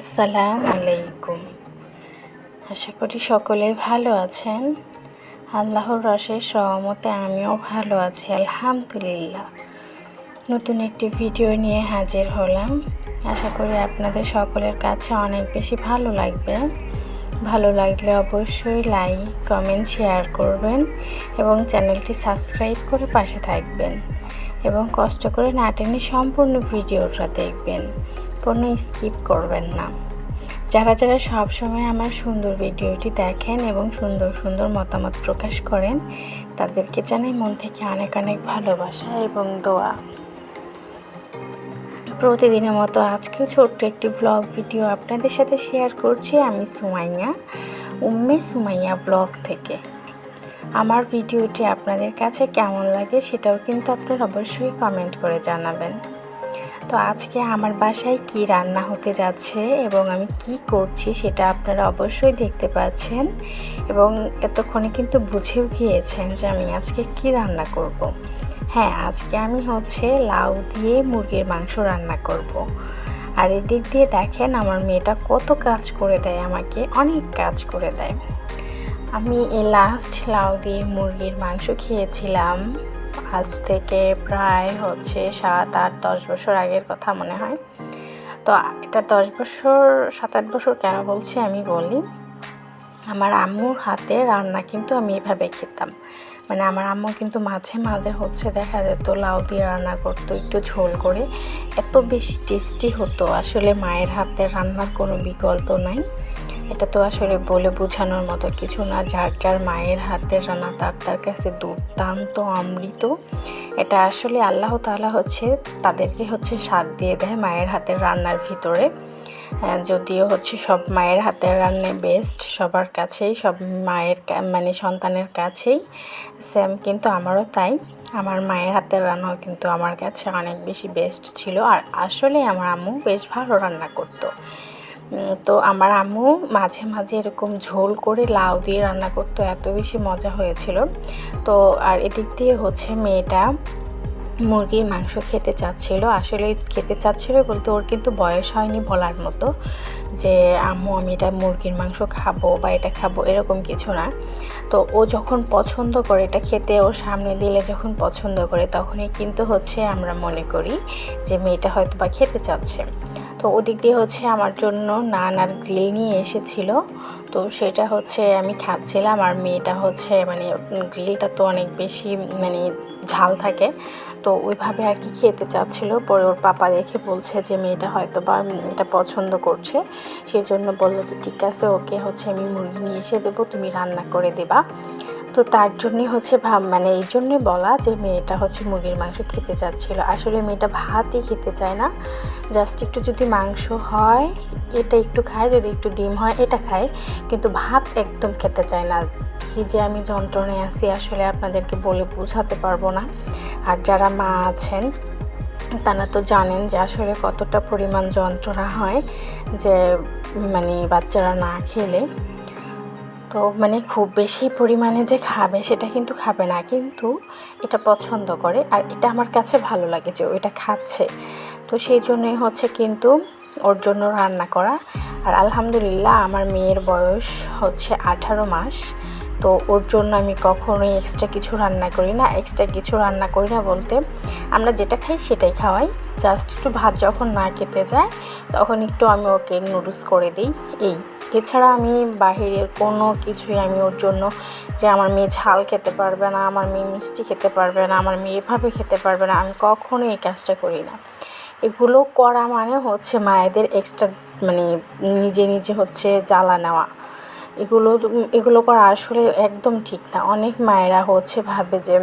আসসালামু আলাইকুম। আশা করি সকলে ভালো আছেন। আল্লাহর রসের সহমতে আমিও ভালো আছি, আলহামদুলিল্লাহ। নতুন একটি ভিডিও নিয়ে হাজির হলাম। আশা করি আপনাদের সকলের কাছে অনেক বেশি ভালো লাগবে। ভালো লাগলে অবশ্যই লাইক, কমেন্ট, শেয়ার করবেন এবং চ্যানেলটি সাবস্ক্রাইব করে পাশে থাকবেন এবং কষ্ট করে নাটেনি সম্পূর্ণ ভিডিওটা দেখবেন। কোনো স্কিপ করবেন না। যারা যারা সবসময় আমার সুন্দর ভিডিওটি দেখেন এবং সুন্দর সুন্দর মতামত প্রকাশ করেন, তাদেরকে জানাই মন থেকে অনেক অনেক ভালোবাসা এবং দোয়া। প্রতিদিনের মতো আজকেও ছোট্ট একটি ব্লগ ভিডিও আপনাদের সাথে শেয়ার করছি আমি সুমাইয়া, উম্মে সুমাইয়া ব্লগ থেকে। আমার ভিডিওটি আপনাদের কাছে কেমন লাগে সেটাও কিন্তু আপনারা অবশ্যই কমেন্ট করে জানাবেন। তো আজকে আমার বাসায় কি রান্না হতে যাচ্ছে এবং আমি কি করছি সেটা আপনারা অবশ্যই দেখতে পাচ্ছেন এবং এতক্ষণে কিন্তু বুঝেও গিয়েছেন যে আমি আজকে কি রান্না করব। হ্যাঁ আজকে আমি হচ্ছে লাউ দিয়ে মুরগির মাংস রান্না করব। আর এদিক দিয়ে দেখেন আমার মেয়েটা কত কাজ করে দেয়, আমাকে অনেক কাজ করে দেয় আমি এই লাস্ট লাউ দিয়ে মুরগির মাংস খেয়েছিলাম আজ থেকে প্রায় হচ্ছে সাত আট দশ বছর আগের কথা মনে হয়। তো এটা দশ বছর, সাত আট বছর কেন বলছি আমি বলি, আমার আম্মুর হাতে রান্না কিন্তু আমি এভাবে খেতাম। মানে আমার আম্মু কিন্তু মাঝে মাঝে হচ্ছে দেখা যেত লাউ দিয়ে রান্না করতো একটু ঝোল করে, এত বেশি টেস্টি হতো। আসলে মায়ের হাতে রান্নার কোনো বিকল্প নাই। এটা তো আসলে বলে বোঝানোর মতো কিছু না। যার যার মায়ের হাতের রান্না, তার তার কাছে দুর্দান্ত অমৃত। এটা আসলে আল্লাহ তালা হচ্ছে, তাদেরকে হচ্ছে স্বাদ দিয়ে দেয় মায়ের হাতের রান্নার ভিতরে। যদিও হচ্ছে সব মায়ের হাতের রান্না বেস্ট সবার কাছেই, সব মায়ের মানে সন্তানের কাছেই সেম কিন্তু আমারও তাই। আমার মায়ের হাতের রান্নাও কিন্তু আমার কাছে অনেক বেশি বেস্ট ছিল। আর আসলে আমার আম্মু বেশ ভালো রান্না করতো। তো আমার আম্মু মাঝে মাঝে এরকম ঝোল করে লাউ দিয়ে রান্না করতো, এত বেশি মজা হয়েছিল। তো আর এদিক দিয়ে হচ্ছে মেয়েটা মুরগির মাংস খেতে চাচ্ছিল। আসলে খেতে চাচ্ছিল বলতে ওর কিন্তু বয়স হয়নি বলার মতো যে, আম্মু, আমি এটা মুরগির মাংস খাব বা এটা খাব, এরকম কিছু না। তো ও যখন পছন্দ করে এটা খেতে, ওর সামনে দিলে যখন পছন্দ করে, তখনই কিন্তু হচ্ছে আমরা মনে করি যে, মেয়েটা হয়তো বা খেতে চাচ্ছে। তো ওদিক দিয়ে হচ্ছে আমার জন্য নান আর গ্রিল নিয়ে এসেছিল। তো সেটা হচ্ছে আমি খাচ্ছিলাম আর মেয়েটা হচ্ছে মানে গ্রিলটা তো অনেক বেশি মানে ঝাল থাকে। তো ওইভাবে আর কি খেতে চাচ্ছিল। পরে ওর পাপা দেখে বলছে যে মেয়েটা হয়তো বা এটা পছন্দ করছে। সেই জন্য বলল যে ঠিক আছে, ওকে হচ্ছে আমি মুরগি নিয়ে এসে দেবো, তুমি রান্না করে দেবা। তো তার জন্যই হচ্ছে ভাব মানে এই জন্যে বলা যে মেয়েটা হচ্ছে মুরগির মাংস খেতে চাচ্ছিল। আসলে মেয়েটা ভাতই খেতে চায় না। জাস্ট একটু যদি মাংস হয়, এটা একটু খায়, যদি একটু ডিম হয়, এটা খায়। কিন্তু ভাত একদম খেতে চায় না। কি যে আমি যন্ত্রণায় আছি, আসলে আপনাদেরকে বলে বোঝাতে পারব না। আর যারা মা আছেন, তারা তো জানেন যে আসলে কতটা পরিমাণ যন্ত্রণা হয় যে মানে বাচ্চারা না খেলে। তো মানে খুব বেশি পরিমাণে যে খাবে সেটা কিন্তু খাবে না। কিন্তু এটা পছন্দ করে আর এটা আমার কাছে ভালো লাগে যে ওইটা খাচ্ছে। তো সেই জন্যই হচ্ছে কিন্তু ওর জন্য রান্না করা। আর আলহামদুলিল্লাহ আমার মেয়ের বয়স হচ্ছে আঠারো মাস। তো ওর জন্য আমি কখনোই এক্সট্রা কিছু রান্না করি না। এক্সট্রা কিছু রান্না করি না বলতে আমরা যেটা খাই সেটাই খাওয়াই। জাস্ট একটু ভাত যখন না খেতে যায় তখন একটু আমি ওকে নুডলস করে দিই। এই। এছাড়া আমি বাহিরের কোনো কিছুই আমি ওর জন্য যে আমার মেয়ে ঝাল খেতে পারবে না, আমার মেয়ে মিষ্টি খেতে পারবে না, আমার মেয়ে এভাবে খেতে পারবে না, আমি কখনোই এই কাজটা করি না। এগুলো করা মানে হচ্ছে মায়েদের এক্সট্রা মানে নিজে নিজে হচ্ছে জ্বালা নেওয়া। এগুলো এগুলো করা আসলে একদম ঠিক না। অনেক মায়েরা হচ্ছে ভাবে যে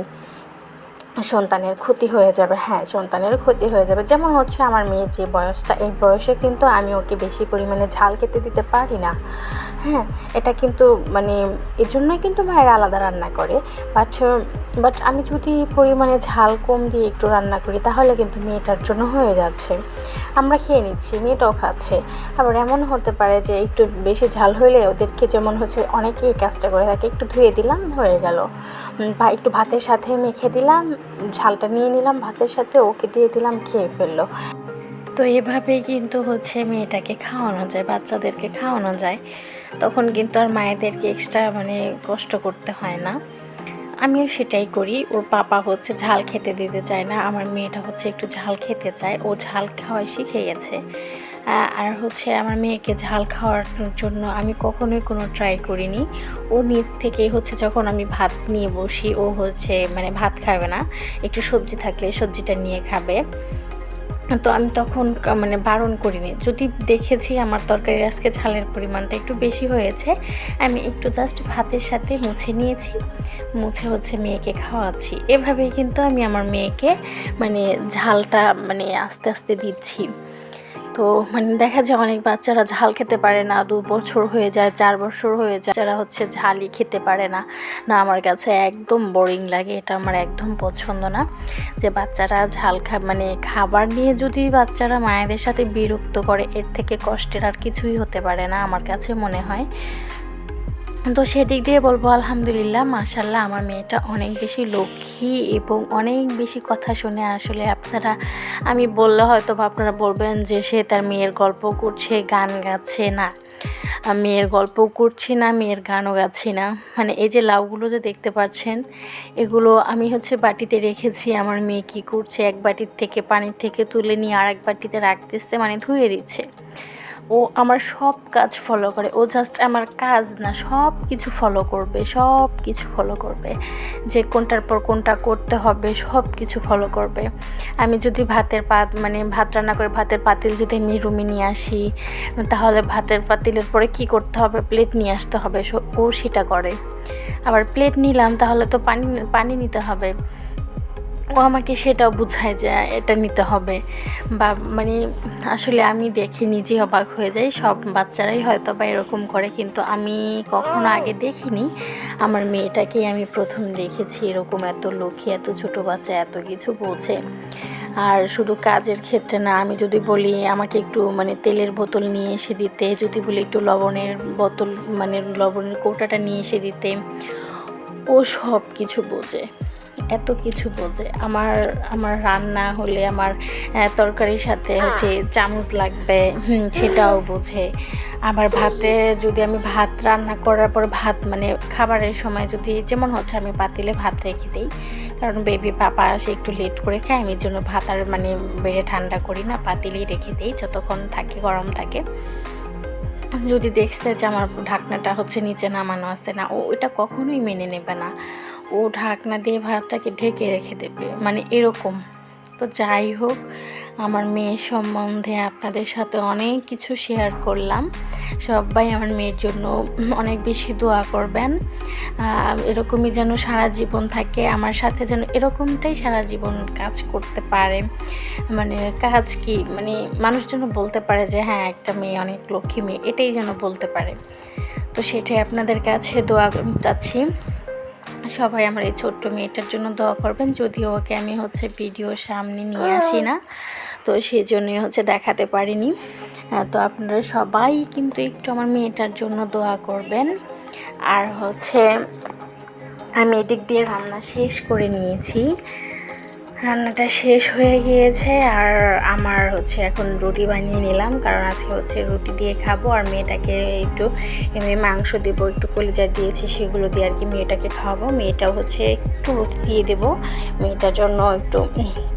সন্তানের ক্ষতি হয়ে যাবে। হ্যাঁ সন্তানের ক্ষতি হয়ে যাবে। যেমন হচ্ছে আমার মেয়ের যে বয়সটা, এই বয়সে কিন্তু আমি ওকে বেশি পরিমাণে ঝাল খেতে দিতে পারি না। হ্যাঁ এটা কিন্তু মানে এজন্যই জন্যই কিন্তু মায়ের আলাদা রান্না করে। বাট বাট আমি যদি পরিমাণে ঝাল কম দিয়ে একটু রান্না করি, তাহলে কিন্তু মেয়েটার জন্য হয়ে যাচ্ছে। আমরা খেয়ে নিচ্ছি, মেয়েটাও খাচ্ছে। আবার এমন হতে পারে যে একটু বেশি ঝাল হইলে ওদেরকে যেমন হচ্ছে অনেকেই কাজটা করে থাকে, একটু ধুয়ে দিলাম, হয়ে গেল। বা একটু ভাতের সাথে মেখে দিলাম, ঝালটা নিয়ে নিলাম, ভাতের সাথে ওকে দিয়ে দিলাম, খেয়ে ফেলল। তো এভাবেই কিন্তু হচ্ছে মেয়েটাকে খাওয়ানো যায়, বাচ্চাদেরকে খাওয়ানো যায়। তখন কিন্তু আর মায়েদেরকে এক্সট্রা মানে কষ্ট করতে হয় না। আমিও সেটাই করি। ওর পাপা হচ্ছে ঝাল খেতে দিতে চায় না, আমার মেয়েটা হচ্ছে একটু ঝাল খেতে চায়। ও ঝাল খাওয়াই শিখে গেছে। আর হচ্ছে আমার মেয়েকে ঝাল খাওয়ার জন্য আমি কখনোই কোনো ট্রাই করিনি। ও নিজ থেকে হচ্ছে যখন আমি ভাত নিয়ে বসি, ও হচ্ছে মানে ভাত খাবে না। একটু সবজি থাকলে সবজিটা নিয়ে খাবে। তো আমি তখন মানে বারণ করিনি। যদি দেখেছি আমার তরকারির আজকে ঝালের পরিমাণটা একটু বেশি হয়েছে, আমি একটু জাস্ট ভাতের সাথে মুছে নিয়েছি। মুছে হচ্ছে মেয়েকে খাওয়াচ্ছি। এভাবেই কিন্তু আমি আমার মেয়েকে মানে ঝালটা মানে আস্তে আস্তে দিচ্ছি। তো মানে দেখা যায় অনেক বাচ্চারা ঝাল খেতে পারে না, দু বছর হয়ে যায়, চার বছর হয়ে যায়, যারা হচ্ছে ঝালই খেতে পারে না। না, আমার কাছে একদম বোরিং লাগে, এটা আমার একদম পছন্দ না। যে বাচ্চারা ঝাল খা মানে খাবার নিয়ে যদি বাচ্চারা মায়েদের সাথে বিরক্ত করে, এর থেকে কষ্টের আর কিছুই হতে পারে না, আমার কাছে মনে হয়। তো সেদিক দিয়ে বলব, আলহামদুলিল্লাহ মাশাল্লাহ আমার মেয়েটা অনেক বেশি লক্ষ্মী এবং অনেক বেশি কথা শুনে আসলে আপনারা, আমি বললে হয়তো বা আপনারা বলবেন যে সে তার মেয়ের গল্প করছে, গান গাচ্ছে না। মেয়ের গল্প করছি না, মেয়ের গানও গাচ্ছি না। মানে এই যে লাউগুলো যে দেখতে পাচ্ছেন, এগুলো আমি হচ্ছে বাটিতে রেখেছি, আমার মেয়ে কী করছে, এক বাটির থেকে পানির থেকে তুলে নিয়ে আর এক বাটিতে রাখতেছে মানে ধুয়ে দিচ্ছে। ও আমার সব কাজ ফলো করে। ও জাস্ট আমার কাজ না, সব কিছু ফলো করবে, সব কিছু ফলো করবে। যে কোনটার পর কোনটা করতে হবে, সব কিছু ফলো করবে। আমি যদি ভাতের পাত মানে ভাত রান্না করে ভাতের পাতিল যদি আমি রুমে নিয়ে আসি, তাহলে ভাতের পাতিলের পরে কি করতে হবে? প্লেট নিয়ে আসতে হবে। ও সেটা করে। আবার প্লেট নিলাম, তাহলে তো পানি পানি নিতে হবে। ও আমাকে সেটাও বুঝায় যে এটা নিতে হবে। বা মানে আসলে আমি দেখে নিজে অবাক হয়ে যাই। সব বাচ্চারাই হয়তো বা এরকম করে, কিন্তু আমি কখনো আগে দেখিনি। আমার মেয়েটাকেই আমি প্রথম দেখেছি এরকম এত লক্ষ্মী এত ছোট বাচ্চা, এত কিছু বোঝে। আর শুধু কাজের ক্ষেত্রে না, আমি যদি বলি আমাকে একটু মানে তেলের বোতল নিয়ে এসে দিতে, যদি বলি একটু লবণের বোতল মানে লবণের কৌটাটা নিয়ে এসে দিতে, ও সব কিছু বোঝে। এত কিছু বোঝে। আমার আমার রান্না হলে আমার তরকারির সাথে হচ্ছে চামচ লাগবে সেটাও বোঝে। আবার ভাতে যদি আমি ভাত রান্না করার পর ভাত মানে খাবারের সময় যদি যেমন হচ্ছে আমি পাতিলে ভাত রেখে দিই কারণ বেবি পাপা আসে একটু লেট করে খায় আমি জন্য ভাত আর মানে বেড়ে ঠান্ডা করি না পাতিলেই রেখে দিই যতক্ষণ থাকে গরম থাকে। যদি দেখছে যে আমার ঢাকনাটা হচ্ছে নিচে নামানো আছে না ও এটা কখনোই মেনে নেবে না। ও ঢাকনা দিয়ে ভাতটাকে ঢেকে রেখে দেবে। মানে এরকম। তো যাই হোক, আমার মেয়ের সম্বন্ধে আপনাদের সাথে অনেক কিছু শেয়ার করলাম। সবাই আমার মেয়ের জন্য অনেক বেশি দোয়া করবেন। এরকমই যেন সারা জীবন থাকে, আমার সাথে যেন এরকমটাই সারা জীবন কাজ করতে পারে। মানে কাজ কি? মানে মানুষ যেন বলতে পারে যে হ্যাঁ একটা মেয়ে অনেক লক্ষ্মী মেয়ে। এটাই যেন বলতে পারে। তো সেটাই আপনাদের কাছে দোয়া চাচ্ছি। সবাই আমার এই ছোট্ট মেয়েটার জন্য দোয়া করবেন। যদিও ওকে আমি হচ্ছে ভিডিও সামনে নিয়ে আসি না, তো সেই জন্যই হচ্ছে দেখাতে পারিনি। তো আপনারা সবাই কিন্তু একটু আমার মেয়েটার জন্য দোয়া করবেন। আর হচ্ছে আমি এদিক দিয়ে রান্না শেষ করে নিয়েছি। রান্নাটা শেষ হয়ে গিয়েছে আর আমার হচ্ছে এখন রুটি বানিয়ে নিলাম, কারণ আজকে হচ্ছে রুটি দিয়ে খাব আর মেয়েটাকে একটু এমনি মাংস দেবো, একটু কলিজা দিয়েছি সেগুলো দিয়ে আর কি মেয়েটাকে খাওয়াবো। মেয়েটা হচ্ছে একটু রুটি দিয়ে দেবো, মেয়েটার জন্য একটু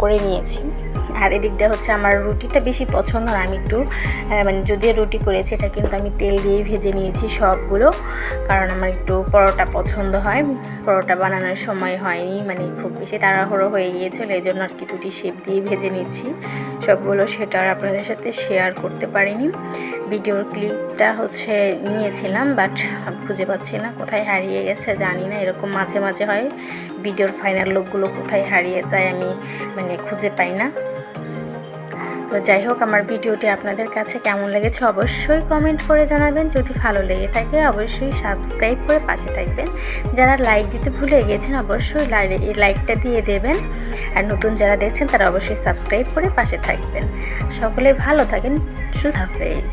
করে নিয়েছি। আর এদিকটা হচ্ছে আমার রুটিটা বেশি পছন্দ না, আমি একটু মানে যদিও রুটি করেছি, এটা কিন্তু আমি তেল দিয়ে ভেজে নিয়েছি সবগুলো, কারণ আমার একটু পরোটা পছন্দ হয়। পরোটা বানানোর সময় হয়নি মানে খুব বেশি তাড়াহুড়ো হয়ে গিয়েছিল এই জন্য আর কি রুটি শেপ দিয়ে ভেজে নিচ্ছি। সবগুলো সেটা আর আপনাদের সাথে শেয়ার করতে পারিনি। ভিডিওর ক্লিপটা হচ্ছে নিয়েছিলাম বাট খুঁজে পাচ্ছি না কোথায় হারিয়ে গেছে, জানি না, এরকম মাঝে মাঝে হয় ভিডিওর ফাইনাল লোকগুলো কোথায় হারিয়ে যায়, আমি মানে খুঁজে পাই না। তো যাই হোক, আমার ভিডিওটি আপনাদের কাছে কেমন লেগেছে অবশ্যই কমেন্ট করে জানাবেন। যদি ভালো লেগে থাকে, অবশ্যই সাবস্ক্রাইব করে পাশে থাকবেন। যারা লাইক দিতে ভুলে গিয়েছেন অবশ্যই লাইকটা দিয়ে দেবেন। আর নতুন যারা দেখছেন, তারা অবশ্যই সাবস্ক্রাইব করে পাশে থাকবেন। সকলে ভালো থাকেন, সুস্থ হাফেজ।